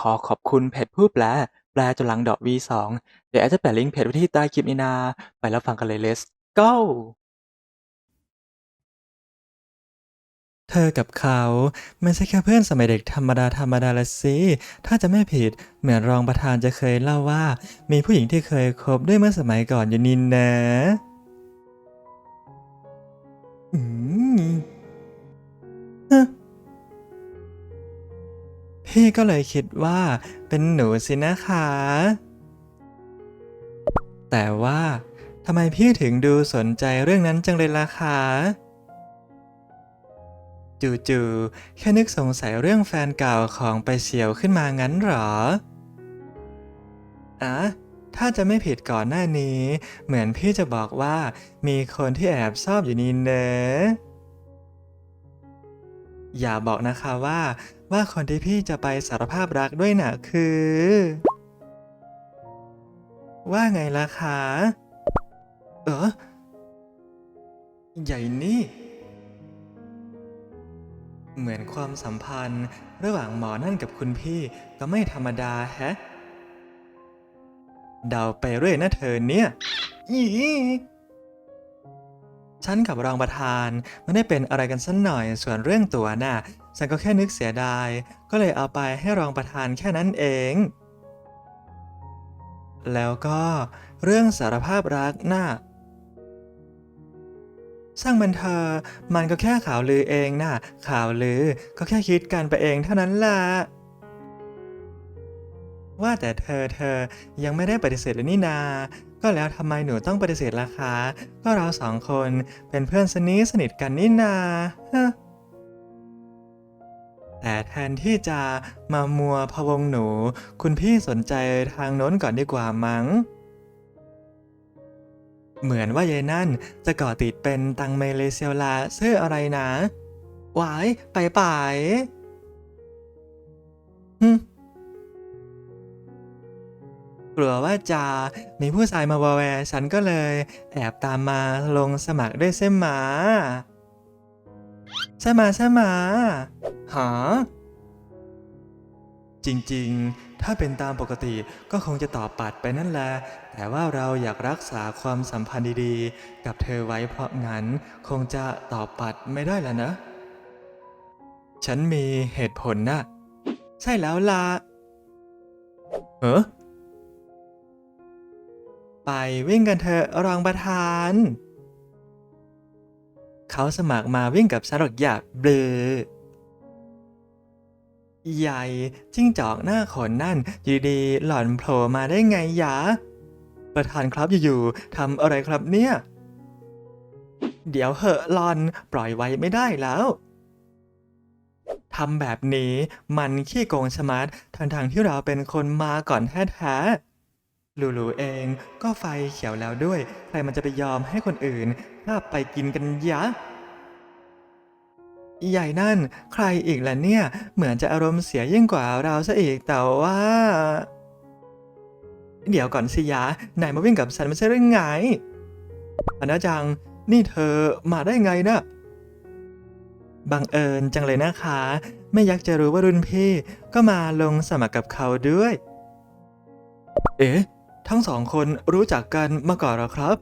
ขอขอบคุณเพจผู้แปล แปลจนหลังดอก V2 เดี๋ยวแอดจะแปะลิงก์เพจไว้ที่ใต้คลิปนี้นา ไปแล้วฟังกันเลย let's go เธอกับเขาไม่ใช่แค่เพื่อนสมัยเด็กธรรมดาธรรมดาละสิ ถ้าจะไม่ผิดเหมือนรองประธานจะเคยเล่าว่า มีผู้หญิงที่เคยคบด้วยเมื่อสมัยก่อนอยู่นินนะอืมฮะ พี่ก็เลยคิดว่าเป็นหนูสินะคะ แต่ว่าทำไมพี่ถึงดูสนใจเรื่องนั้นจังเลยล่ะคะจู่ๆแค่นึกสงสัยเรื่องแฟนเก่าของไปเฉียวขึ้นมางั้นหรออะถ้าจะไม่ผิดก่อนหน้านี้ เหมือนพี่จะบอกว่ามีคนที่แอบชอบอยู่นี่เนอะอย่าบอกนะคะว่า ว่าคนที่พี่จะไปสารภาพรักด้วยน่ะคือ ว่าไงล่ะคะเออใหญ่นี่ เหมือนความสัมพันธ์ระหว่างหมอนั่นกับคุณพี่ก็ไม่ธรรมดาแฮะเดาไปเรื่อยนะเธอเนี่ยอีฉันกับรองประธานไม่ได้เป็นอะไรกันสักหน่อยส่วนเรื่องตัวน่ะ ฉันก็แค่นึกเสียดาย ก็เลยเอาไปให้รองประธานแค่นั้นเอง แล้วก็เรื่องสารภาพรักน่ะช่างมันเธอ มันก็แค่ข่าวลือเองน่ะ ข่าวลือ ก็แค่คิดกันไปเองเท่านั้นล่ะ ว่าแต่เธอเธอยังไม่ได้ปฏิเสธเลยนี่นา ก็แล้วทำไมหนูต้องปฏิเสธล่ะคะ ก็เราสองคนเป็นเพื่อนสนิทสนิทกันนี่นาฮะ แต่แทนที่จะมามัวพะวงหนู คุณพี่สนใจทางโน้นก่อนดีกว่ามั้ง เหมือนว่ายายนั่นจะก่อติดเป็นตังเมเลเซียลาซื่ออะไรนะ หวายไปไปฮึกลัวว่าจะมีผู้ชายมาวอแวร์ฉันก็เลย แอบตามมาลงสมัครด้วยเส้นหมา ใช่มาใช่มาหา จริงๆ ถ้าเป็นตามปกติก็คงจะตอบปัดไปนั่นแหละ แต่ว่าเราอยากรักษาความสัมพันธ์ดีๆ กับเธอไว้เพราะงั้นคงจะตอบปัดไม่ได้แล้วนะ ฉันมีเหตุผลนะ ใช่แล้วล่ะเออไปวิ่งกันเถอะรองประธาน เขาสมัครมาวิ่งกับฉันหรอกอยากเบลอใหญ่จิ้งจอกหน้าขนนั่นอยู่ดีหล่อนโผล่มาได้ไงยะประธานครับอยู่ๆทำอะไรครับเนี่ย เดี๋ยวเหอะหลอนปล่อยไว้ไม่ได้แล้วทำแบบนี้มันขี้โกงชะมัดทั้งทางๆที่เราเป็นคนมาก่อนแท้ๆ ลูลูเองก็ไฟเขียวแล้วด้วย ใครมันจะไปยอมให้คนอื่นลาบไปกินกันยะ ใหญ่นั่น ใครอีกล่ะเนี่ย เหมือนจะอารมณ์เสียยิ่งกว่าเราซะอีกแต่ว่า เดี๋ยวก่อนสิยะนายมาวิ่งกับฉันไม่ใช่เรื่องไงอนาจัง นี่เธอมาได้ไงนะบังเอิญจังเลยนะคะ ไม่อยากจะรู้ว่ารุ่นพี่ก็มาลงสมัครกับเขาด้วย เอ๊ะ ทั้งสองคนรู้จักกันมาก่อนหรอครับ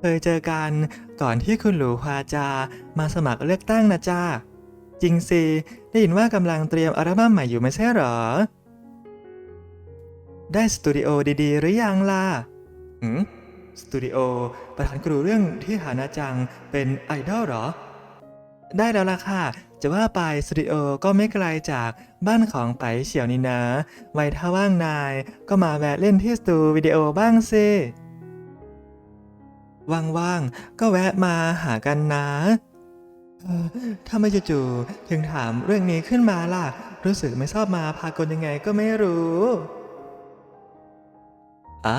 เคยเจอกันก่อนที่คุณหลูฮวาจามาสมัครเลือกตั้งนะจ้าจริงสิได้ยินว่ากำลังเตรียมอัลบั้มใหม่อยู่ไม่ใช่หรอ ได้สตูดิโอดีๆ หรือยังล่ะหืมสตูดิโอประธานกรูเรื่องที่หานาจังเป็นไอดอลหรอ ได้แล้วล่ะค่ะ จะว่าไปสตูดิโอก็ไม่ไกลจากบ้านของไปเฉียวนี่นะไว้ถ้าว่างนายก็มาแวะเล่นที่สตูวิดีโอบ้างสิว่างๆ ก็แวะมาหากันนะถ้าไม่จู่ๆถึงถามเรื่องนี้ขึ้นมาล่ะ รู้สึกไม่ชอบมาพากลยังไงก็ไม่รู้อะ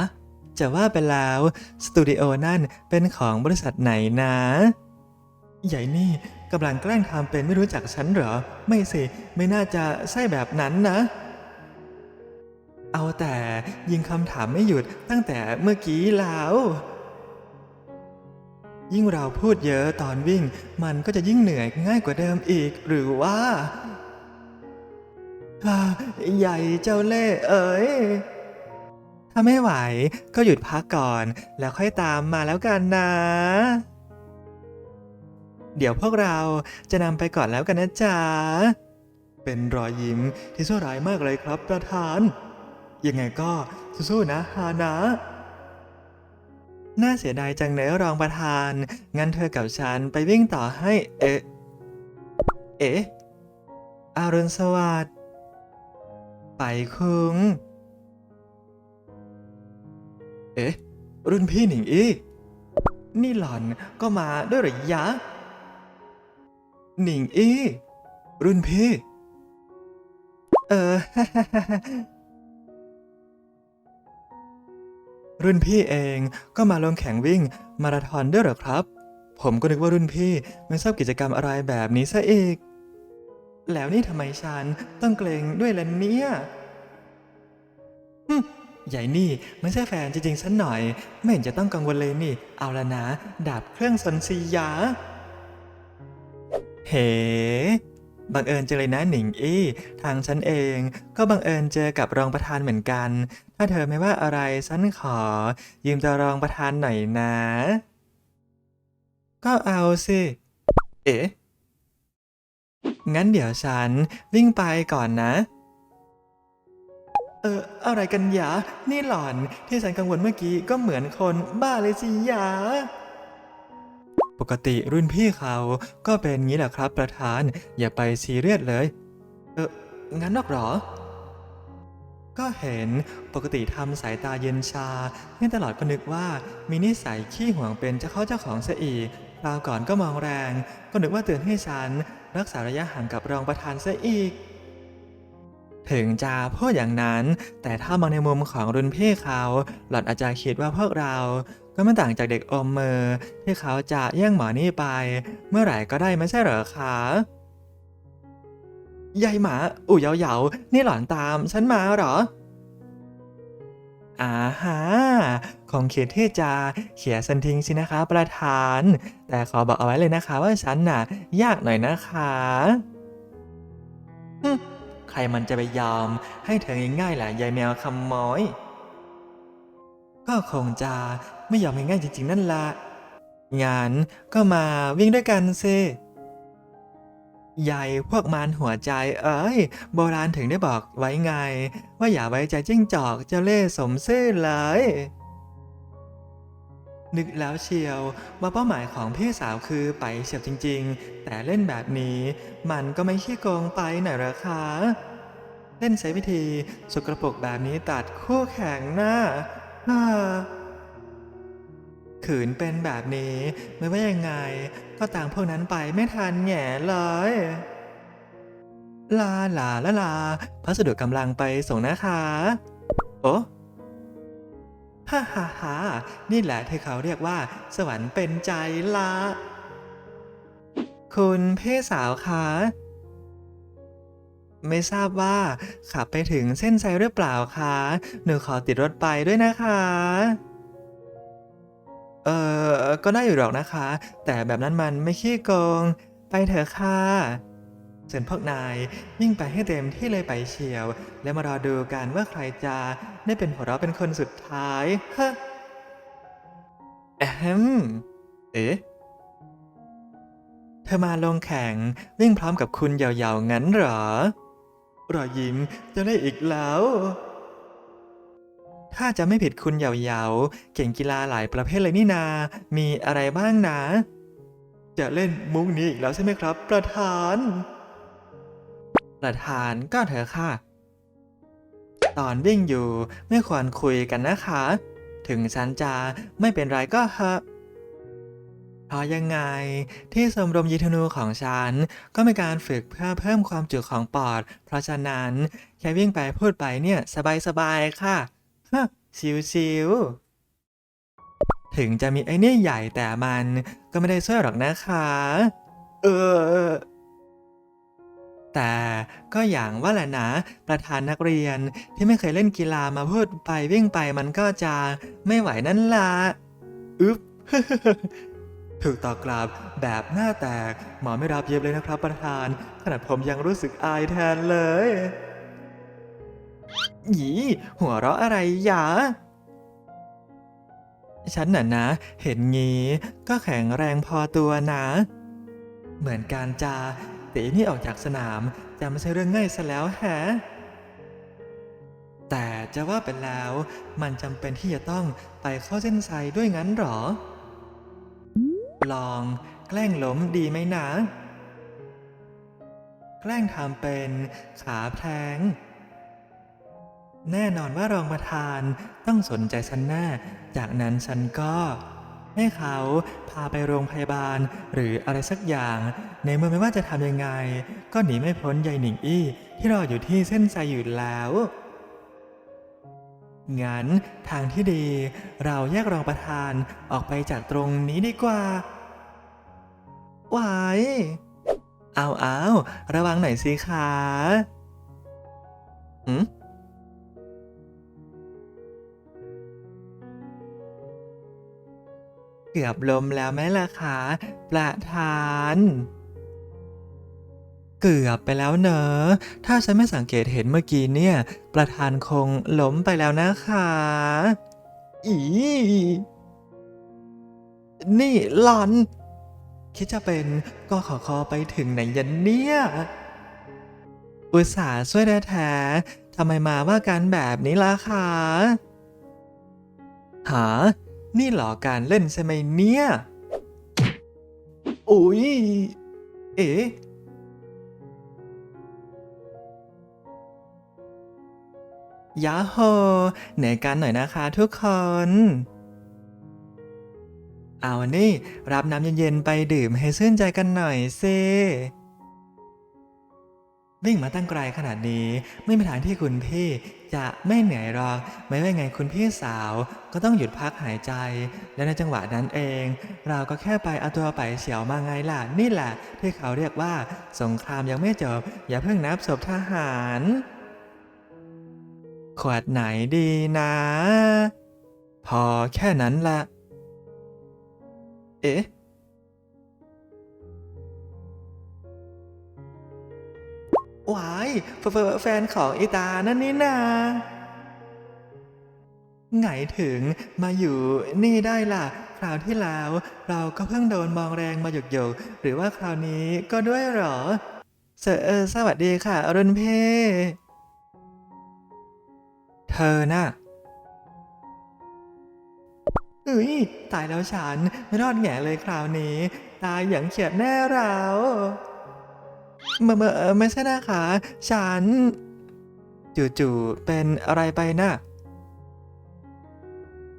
จะว่าไปแล้ว สตูดิโอนั่นเป็นของบริษัทไหนนะ ใหญ่นี่กำลังแกล้งทำเป็นไม่รู้จักฉันเหรอ ไม่สิ ไม่น่าจะใช่แบบนั้นนะ เอาแต่ยิงคำถามไม่หยุดตั้งแต่เมื่อกี้แล้ว ยิ่งเราพูดเยอะตอนวิ่ง มันก็จะยิ่งเหนื่อยง่ายกว่าเดิมอีก หรือว่าใหญ่เจ้าเล่เอ๋ยถ้าไม่ไหวก็หยุดพักก่อนแล้วค่อยตามมาแล้วกันนะ เดี๋ยวพวกเราจะนำไปก่อนแล้วกันนะจ๊ะ เป็นรอยยิ้มที่ชั่วร้ายมากเลยครับประธาน ยังไงก็สู้ๆนะฮานะน่าเสียดายจังเนอะรองประธาน งั้นเธอกับฉันไปวิ่งต่อให้ เอ๊ะ เอ๊ะอารุณสวัสดิ์ ไปคุง เอ๊ะ รุ่นพี่หนิงอีนี่หล่อนก็มาด้วยหรือยะ หนิงอีรุ่นพี่ เออ รุ่นพี่เองก็มาลงแข่งวิ่งมาราธอนด้วยเหรอครับ ผมก็นึกว่ารุ่นพี่ไม่ชอบกิจกรรมอะไรแบบนี้ซะอีก แล้วนี่ทำไมฉันต้องเกรงด้วยล่ะเนี่ยหึใหญ่นี่ไม่ใช่แฟนจริงๆสันหน่อย ไม่เห็นจะต้องกังวลเลยนี่ เอาละนะ ดาบเครื่องสนซียา เฮ้บังเอิญเจอเลยนะหนิงอี้ ทางฉันเองก็บังเอิญเจอกับรองประธานเหมือนกัน ถ้าเธอไม่ว่าอะไรฉันขอ ยืมจะรองประธานหน่อยนะ ก็เอาสิ เอ๊ะ งั้นเดี๋ยวฉันวิ่งไปก่อนนะ เอออะไรกันยะ นี่หล่อนที่ฉันกังวลเมื่อกี้ก็เหมือนคนบ้าเลยสิยะ กติรุ่นพี่เขาก็เป็นงี้แหละครับประธาน อย่าไปซีเรียสเลย เอองั้นนอกหรอ ก็เห็นปกติทำสายตาเย็นชานี่ตลอดก็นึกว่ามีนิสัยขี้ห่วงเป็นเจ้าเข้าเจ้าของซะอีกคราวก่อนก็มองแรง ก็นึกว่าเตือนให้ฉัน รักษาระยะห่างกับรองประธานซะอีก ถึงจะพูดอย่างนั้น แต่ถ้ามองในมุมของรุ่นพี่เขา หลอนอาจจะคิดว่าพวกเรา ก็ไม่ต่างจากเด็กอมมือที่เขาจะแย่งหมอนี่ไป เมื่อไหร่ก็ได้ไม่ใช่เหรอคะยายหมา อู่เหยาๆนี่หล่อนตามฉันมาเหรออาฮะคงคิดที่จะเขี่ยสันทิ้งสินะคะ ประธาน แต่ขอบอกเอาไว้เลยนะคะว่าฉันน่ะ ยากหน่อยนะคะใครมันจะไปยอมให้เธอง่ายๆล่ะยายแมวคำม้อย ก็คงจะ ไม่ยอมง่ายๆจริงๆ นั่นละงั้นก็มาวิ่งด้วยกันสิใหญ่พวกมันหัวใจ เอ้ย โบราณถึงได้บอกไว้ไง ว่าอย่าไว้ใจจิ้งจอกเจ้าเล่ห์สมซื่อเลย นึกแล้วเชียวว่าเป้าหมายของพี่สาวคือไปเฉียบจริง ๆ แต่เล่นแบบนี้มันก็ไม่ขี้โกงไปหน่อยหรอคะเล่นใช้วิธีสกรปรกแบบนี้ตัดคู่แข่งหน้าฮ่า ขืนเป็นแบบนี้ ไม่ว่ายังไง ก็ต่างพวกนั้นไปไม่ทันแหง่เลยลาลาลาลาพัสดุกำลังไปส่งนะคะ โอ้ฮ่าฮ่าฮ่านี่แหละที่เขาเรียกว่า สวรรค์เป็นใจละ คุณพี่สาวคะ ไม่ทราบว่า ขับไปถึงเส้นชัยหรือเปล่าคะ หนูขอติดรถไปด้วยนะคะ เออก็ได้อยู่หรอกนะคะ แต่แบบนั้นมันไม่ขี้โกง ไปเถอะค่ะส่วนพวกนายวิ่งไปให้เต็มที่เลยไปเชียว แล้วมารอดูกันว่าใครจะได้เป็นหัวเราะเป็นคนสุดท้ายฮะแอมเอ๊ะเธอมาลงแข่งวิ่งพร้อมกับคุณยาวๆงั้นเหรอ รอยยิ้มจะได้อีกแล้ว ถ้าจะไม่ผิดคุณเหยาๆเก่งกีฬาหลายประเภทเลยนี่นา มีอะไรบ้างนะ จะเล่นมุกนี้อีกแล้วใช่ไหมครับ ประธาน ประธานก็เถอะค่ะ ตอนวิ่งอยู่ไม่ควรคุยกันนะคะ ถึงฉันจะไม่เป็นไรก็เถอะเพราะยังไงที่สมรมยีธนูของฉัน ก็มีการฝึกเพื่อเพิ่มความจุของปอด เพราะฉะนั้นแค่วิ่งไปพูดไปเนี่ยสบายๆค่ะ ชิวๆ ถึงจะมีไอ้นี่ใหญ่แต่มันก็ไม่ได้ช่วยหรอกนะคะ เออ แต่ก็อย่างว่าแหละนะ ประธานนักเรียนที่ไม่เคยเล่นกีฬามาพูดไปวิ่งไปมันก็จะไม่ไหวนั่นละอึ๊บถูกตอกลับแบบหน้าแตกหมอไม่รับเย็บเลยนะครับประธาน ขนาดผมยังรู้สึกอายแทนเลย หยีหัวเราะอะไรหยาฉันน่ะนะ เห็นงี้ก็แข็งแรงพอตัวนะ เหมือนการจาตีนี่ออกจากสนามจะไม่ใช่เรื่องง่ายซะแล้วแฮะแต่จะว่าไปแล้ว มันจำเป็นที่จะต้องไปเข้าเส้นชัยด้วยงั้นหรอ ลองแกล้งล้มดีไหมนะ แกล้งทำเป็นขาแพลง แน่นอนว่ารองประธานต้องสนใจฉันแน่จากนั้นฉันก็ ให้เขาพาไปโรงพยาบาลหรืออะไรสักอย่าง ในเมื่อไม่ว่าจะทำยังไง ก็หนีไม่พ้นยายหนิงอี้ ที่รออยู่ที่เส้นใจอยู่แล้วงั้นทางที่ดีเราแยกรองประธานออกไปจากตรงนี้ดีกว่าไหวายเอาเอาระวังหน่อยสิคะอืม กือบลมแล้วไหมล่ะคะประธาน เกือบไปแล้วเนอะถ้าฉันไม่สังเกตเห็นเมื่อกี้เนี่ย ประธานคงล้มไปแล้วนะคะ อีนี่หลอน คิดจะเป็นก็ขอคอไปถึงไหนยันเนี่ย อุตส่าห์ช่วยแท้ๆทำไมมาว่ากันแบบนี้ล่ะคะหา นี่เหรอการเล่นใช่ไหมเนี่ยอุ๊ยเอ๋ยาโฮเหนื่อยกันหน่อยนะคะทุกคน เอาวันี่รับน้ำเย็นๆไปดื่มให้ชื่นใจกันหน่อยเซ วิ่งมาตั้งไกลขนาดนี้ ไม่มีทางที่คุณพี่จะไม่เหนื่อยหรอกไม่ว่าไงคุณพี่สาว ก็ต้องหยุดพักหายใจ และในจังหวะนั้นเอง เราก็แค่ไปเอาตัวไปเฉียวมาไงล่ะ นี่แหละที่เขาเรียกว่า สงครามยังไม่จบ อย่าเพิ่งนับศพทหาร ขวดไหนดีนะ พอแค่นั้นละเอ๊ะ วายแฟแฟแฟนของอีตานั่นนี่นาไงถึงมาอยู่นี่ได้ล่ะ คราวที่แล้วเราก็เพิ่งโดนมองแรงมาหยกหยกหรือว่าคราวนี้ก็ด้วยเหรอเสเออสวัสดีค่ะ อรุณเพเธอน่ะเอ้ยตายแล้วฉัน ไม่รอดแง่เลยคราวนี้ ตายอย่างเฉียดแน่เรา มื่อเมอเอ่อไม่ใช่นะคะ ฉัน จู่ๆเป็นอะไรไปน่ะ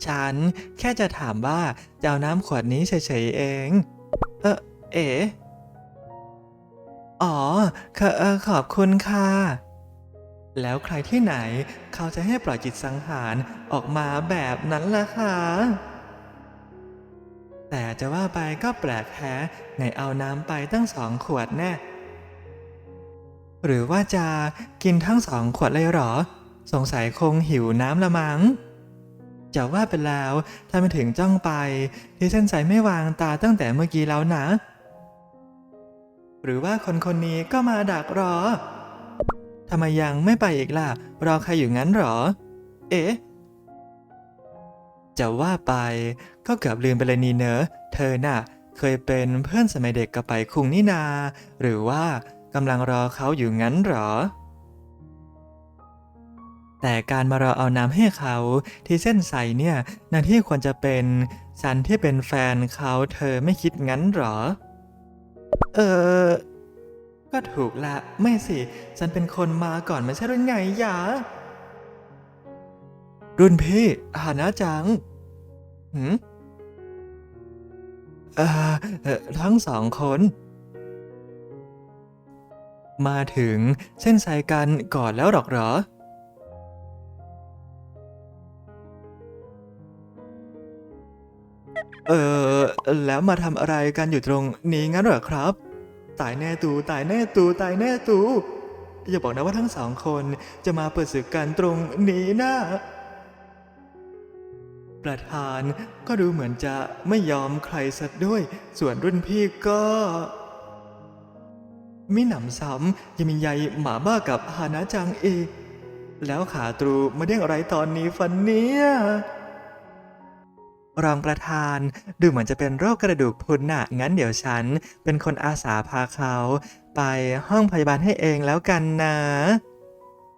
ฉันแค่จะถามว่าจะเอาน้ำขวดนี้เฉยๆเอง เออเอ๋อ๋อขออขอบคุณค่ะ แล้วใครที่ไหนเขาจะให้ปล่อยจิตสังหารออกมาแบบนั้นล่ะคะแต่จะว่าไปก็แปลกแฮะไหนเอาน้ำไปตั้งสองขวดแน่ หรือว่าจะกินทั้งสองขวดเลยหรอ สงสัยคงหิวน้ำละมัง้งจะว่าไปแล้วถ้าไม่ถึงจ้องไปที่เส้นใจไม่วางตาตั้งแต่เมื่อกี้แล้วนะ หรือว่าคนคนนี้ก็มาดักรอทำไมยังไม่ไปอีกล่ะ รอใครอยู่งั้นหรอ เอ๊ะ จะว่าไปก็เกือบลืมไปเลยนี่เนอะ เธอน่ะ เคยเป็นเพื่อนสมัยเด็กกับไปคุงนี่นา หรือว่า กำลังรอเขาอยู่งั้นหรอ แต่การมารอเอาน้ำให้เขาที่เส้นใสเนี่ยหนาที่ควรจะเป็นฉันที่เป็นแฟนเขาเธอไม่คิดงั้นหรอ เออ ก็ถูกละไม่สิ ฉันเป็นคนมาก่อนไม่ใช่หรือไงยะรุ่นพี่หานะจังหืมเอ่อเอ่อทั้งสองคน มาถึงเส้นสายกันก่อนแล้วหรอกเหรอ เออ แล้วมาทำอะไรกันอยู่ตรงนี้งั้นเหรอครับ ตายแน่ตูตายแน่ตูตายแน่ตูอย่าบอกนะว่าทั้งสองคนจะมาเปิดศึกกันตรงนี้นะประธานก็ดูเหมือนจะไม่ยอมใครสักด้วย ส่วนรุ่นพี่ก็ มิหนำซ้ำยังมีใยหมาบ้ากับฮานะจังเอกแล้วขาตรูมาเด้งอะไรตอนนี้ฟันเนี่ยรองประธานดูเหมือนจะเป็นโรคกระดูกพรุนน่ะ งั้นเดี๋ยวฉัน เป็นคนอาสาพาเขา ไปห้องพยาบาลให้เองแล้วกันนะ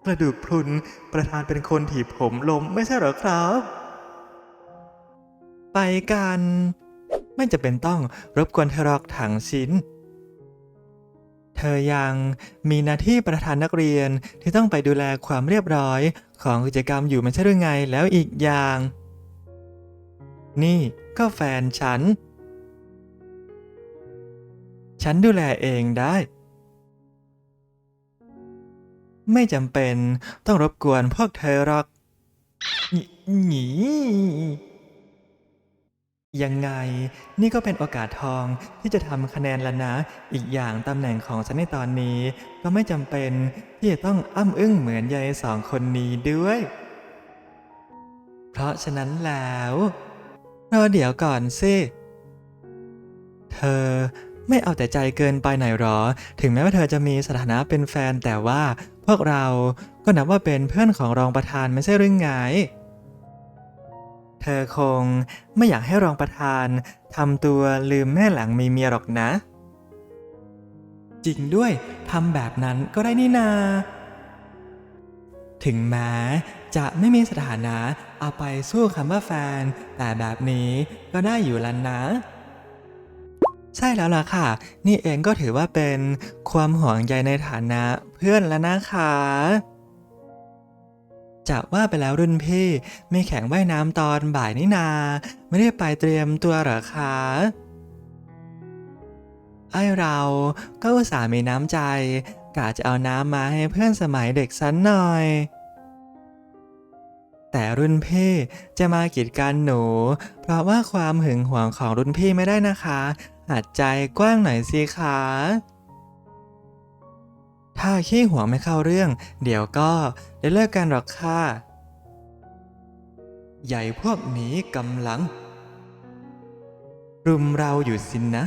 กระดูกพรุนประธานเป็นคนถีบผมล้มไม่ใช่เหรอครับ ไปกัน ไม่จะเป็นต้องรบกวนเธอรอกถังชิ้น เธอยังมีหน้าที่ประธานนักเรียนที่ต้องไปดูแลความเรียบร้อยของกิจกรรมอยู่ไม่ใช่หรือไงแล้วอีกอย่าง นี่ก็แฟนฉัน ฉันดูแลเองได้ ไม่จำเป็นต้องรบกวนพวกเธอหรอกหนีหนี ยังไง นี่ก็เป็นโอกาสทองที่จะทำคะแนนแล้วนะ อีกอย่างตำแหน่งของฉันในตอนนี้ ก็ไม่จำเป็นที่จะต้องอ้ำอึ้งเหมือนยายสองคนนี้ด้วย เพราะฉะนั้นแล้วรอเดี๋ยวก่อนสิ เธอไม่เอาแต่ใจเกินไปหน่อยหรอ ถึงแม้ว่าเธอจะมีสถานะเป็นแฟนแต่ว่าพวกเราก็นับว่าเป็นเพื่อนของรองประธานไม่ใช่หรือไง เธอคงไม่อยากให้รองประธานทำตัวลืมแม่หลังมีเมียหรอกนะ จริงด้วยทำแบบนั้นก็ได้นี่นา ถึงแม้จะไม่มีสถานะเอาไปสู้คำว่าแฟน แต่แบบนี้ก็ได้อยู่แล้วนะ ใช่แล้วล่ะค่ะ นี่เองก็ถือว่าเป็นความห่วงใยในฐานะเพื่อนแล้วนะคะ จะว่าไปแล้วรุ่นพี่ ไม่แข่งว่ายน้ำตอนบ่ายนี่นา ไม่ได้ไปเตรียมตัวหรอคะไอเราก็อุตส่าห์มีน้ำใจกะจะเอาน้ำมาให้เพื่อนสมัยเด็กสันหน่อย แต่รุ่นพี่จะมากีดกันหนู เพราะว่าความหึงหวงของรุ่นพี่ไม่ได้นะคะ หัดใจกว้างหน่อยสิคะ ถ้าขี้หวงไม่เข้าเรื่อง เดี๋ยวก็ได้เลิกกันหรอกค่ะ ใหญ่พวกนี้กำลัง รุมเราอยู่สินนะ